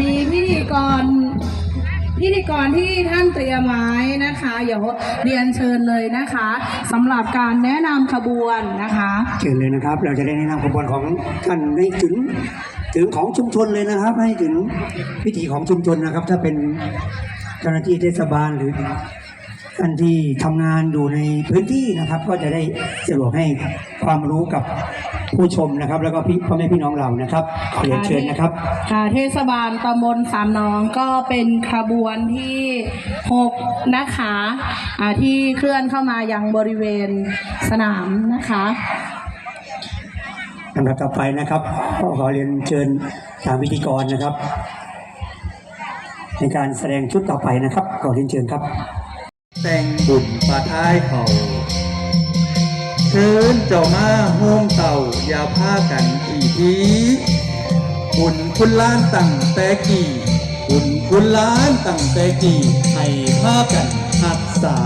มีพิธีกรพิธีกรที่ท่านเตรียมไว้นะคะเดี๋ยวเรียนเชิญเลยนะคะสำหรับการแนะนำขบวนนะคะ เชิญเลยนะครับ เราจะได้แนะนำขบวนของท่านให้ถึงถึงของชุมชนเลยนะครับ ให้ถึงวิถีของชุมชนนะครับ ถ้าเป็นเจ้าหน้าที่เทศบาลหรือท่านที่ทำงานอยู่ในพื้นที่นะครับ ก็จะได้สะดวกให้ความรู้กับ ผู้ชมนะครับ แล้วก็พี่พ่อแม่พี่น้องเรานะครับขอเรียนเชิญนะครับ ค่ะเทศบาลตำบลสามน้องก็เป็นขบวนที่6นะคะอ่าที่เคลื่อนเข้ามายังบริเวณสนามนะคะลำดับต่อไปนะครับก็ขอเรียนเชิญทางพิธีกรนะครับ ในการแสดงชุดต่อไปนะครับขอเรียนเชิญครับ แต่งบุญปาท้ายเขา เชิญเจ้ามาโฮมเต่าอย่าพากันทีทีบุญคุณล้านตั้งแต่กี่บุญคุณล้านตั้งแต่กี่ให้พากันหักษา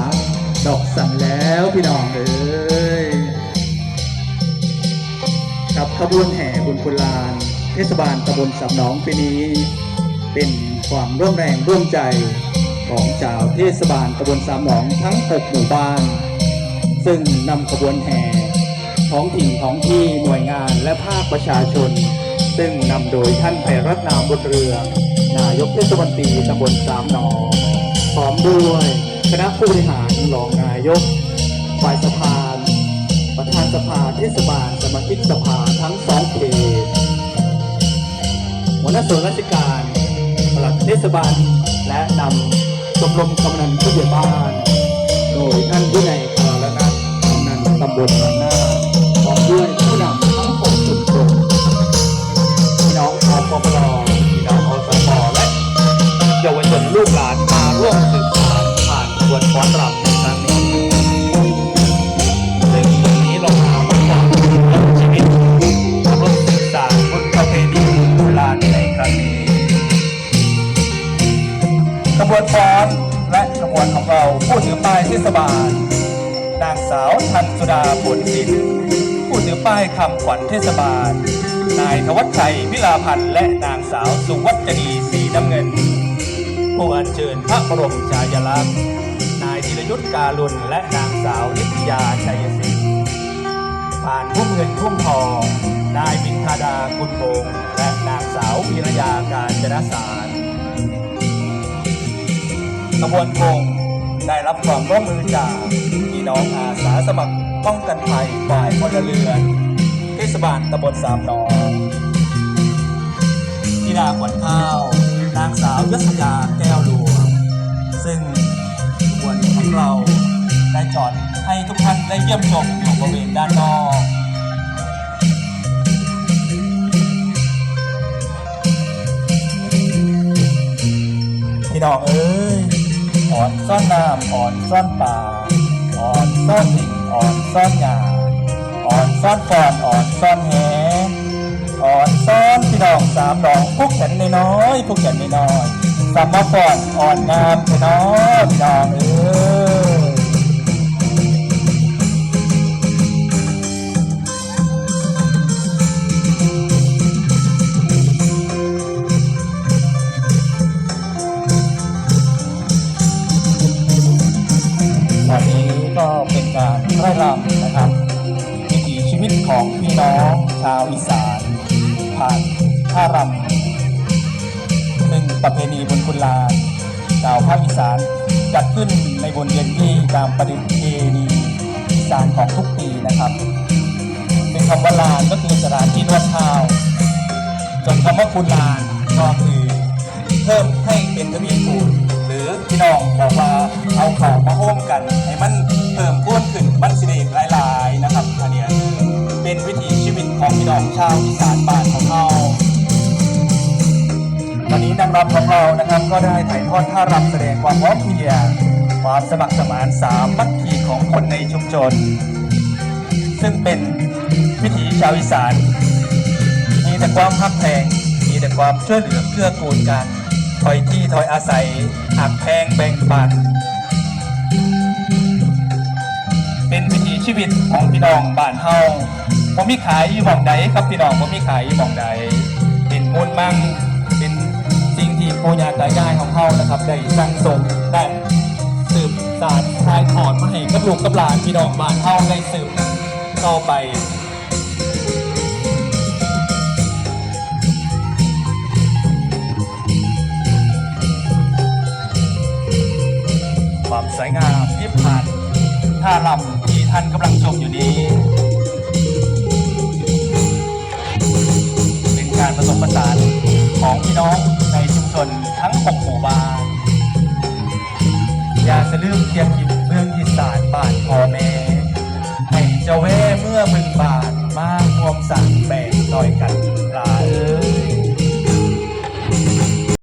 ดอกสั่นแล้วพี่น้องเอ้ยกับขบวนแห่บุญคุณลาน เทศบาลตำบลสับหนองปีนี้ เป็นความร่วมแรงร่วมใจของชาวเทศบาลตำบลสามหนองทั้ง 6 หมู่บ้าน ซึ่งนำขบวนแห่ท้องถิ่นท้องที่หน่วยงานและภาคประชาชน ซึ่งนำโดยท่านไพรัตนามบุญเรืองนายกเทศมนตรีตำบลสามหนองพร้อมด้วยคณะผู้บริหารรองนายกฝ่ายสภา ประธานสภาเทศบาล สมาชิกสภาทั้งสองเขตหัวหน้าส่วนราชการปลัดเทศบาลและนำชมรมกำนันผู้ใหญ่บ้าน โดยท่านผู้ใน ตำบลมันนาพร้อมด้วยผู้นำทั้งหกชุมชนพี่น้องอปปลพี่น้องอสมและเยาวชนลูกหลานมาร่วมสืบสานผ่านขบวนฟ้อนรำในครั้งนี้ซึ่งตรงนี้เราหามาจากชีวิตร่วมศึกษาบนประเพณีโบราณในครั้งนี้กระบวนฟ้อนและกระบวนของเราผู้ถือป้ายเทศบาล นางสาวทันสุดาผลศิลป์ผู้ถือป้ายคำขวัญเทศบาล นายธวัชชัยพิลาพันธ์และนางสาวสุวัจนีสีน้ำเงิน ผู้อัญเชิญพระบรมฉายาลักษณ์ นายธีรยุทธการุณและนางสาวนิตยาชัยศิษย์ผ่านพุ่มเงินพุ่มทอง นายบินทาดากุลวงศ์และนางสาววีรยาการจนสารขบวนพงได้รับความร่วมมือจาก พี่น้องอาสาสมัครป้องกันภัยฝ่ายพลเรือนเทศบาลตำบลสามหนองธิดาขวัญข้าว นางสาวยศยาแก้วหลวงซึ่งขบวนของเราได้จอดให้ทุกท่านได้เยี่ยมชมอยู่บริเวณด้านนอกพี่น้องเอ้ยอ่อนซ่อนน้ำอ่อนซ่อนป่า ซ่อนดินอ่อนซ่อนหญ้าอ่อนซ่อนก่อนอ่อนซ่อนแหอ่อนซ่อนพี่น้องสามน้องพวกแขนน้อยพวกแขนน้อยสามมาก่อนอ่อนงามพี่น้องพี่น้องเอ้ย รไร่รำนะครับวิถีชีวิตของพี่น้องชาวอีสาน ผ่านท่ารำซึ่งประเพณีบุญคุณลานชาวภาคอีสานจัดขึ้นในบนเดือนที่ตามประเพณีอีสานของทุกปีนะครับเป็นคำว่าลานก็คือสถานที่นวดเท้าส่วนคำว่าคุณลานก็คือเพิ่มให้เป็นทวีคูณหรือพี่น้องบอกว่า นี้นางรำของเรานะครับ ก็ได้ถ่ายทอดท่ารำแสดงความพร้อมเพรียงความสมัครสมานสามัคคีของคนในชุมชน ซึ่งเป็นวิถีชาวอีสาน มีแต่ความพักแพงมีแต่ความช่วยเหลือเกื้อกูลกันถอยที่ถอยอาศัยหักแพงแบ่งปันเป็นวิถีชีวิตของพี่น้องบ้านเฮาผมมีขายอยู่หมองใดครับพี่น้องผมมีขายอยู่หมองใดเป็นมูลมั่ง ปู่ย่าตายายของเขานะครับ ได้สร้างสมได้สืบสานทายถอนมาให้กับลูกกับหลานพี่น้องบ้านเฮาได้สืบต่อไปความสวยงามที่ผ่านท่าลำที่ท่านกำลังชมอยู่นี้ อย่